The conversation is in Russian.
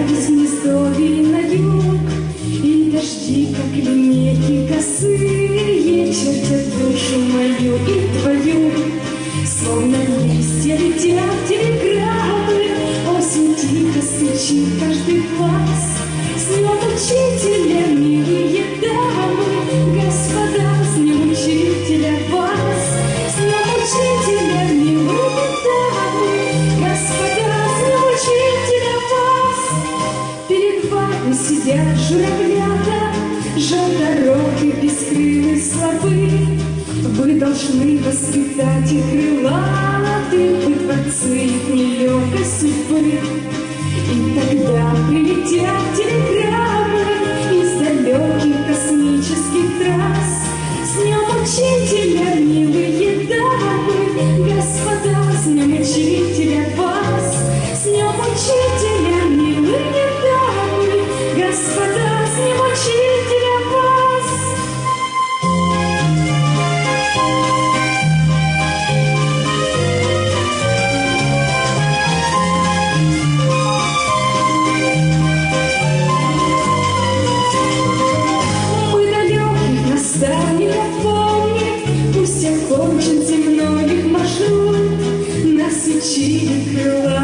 Устремлялись гнездовье на И дожди, как линейки косые, Чертят душу мою и твою. Словно листья летят телеграммы, Осень тихо стучит каждый глаз. С днем учителя, журавлята, Желторогие, бескрылые слабы. Вы должны воспитать их крылатых, Вы творцы их нелегкой судьбы. И тогда прилетят cheating girl.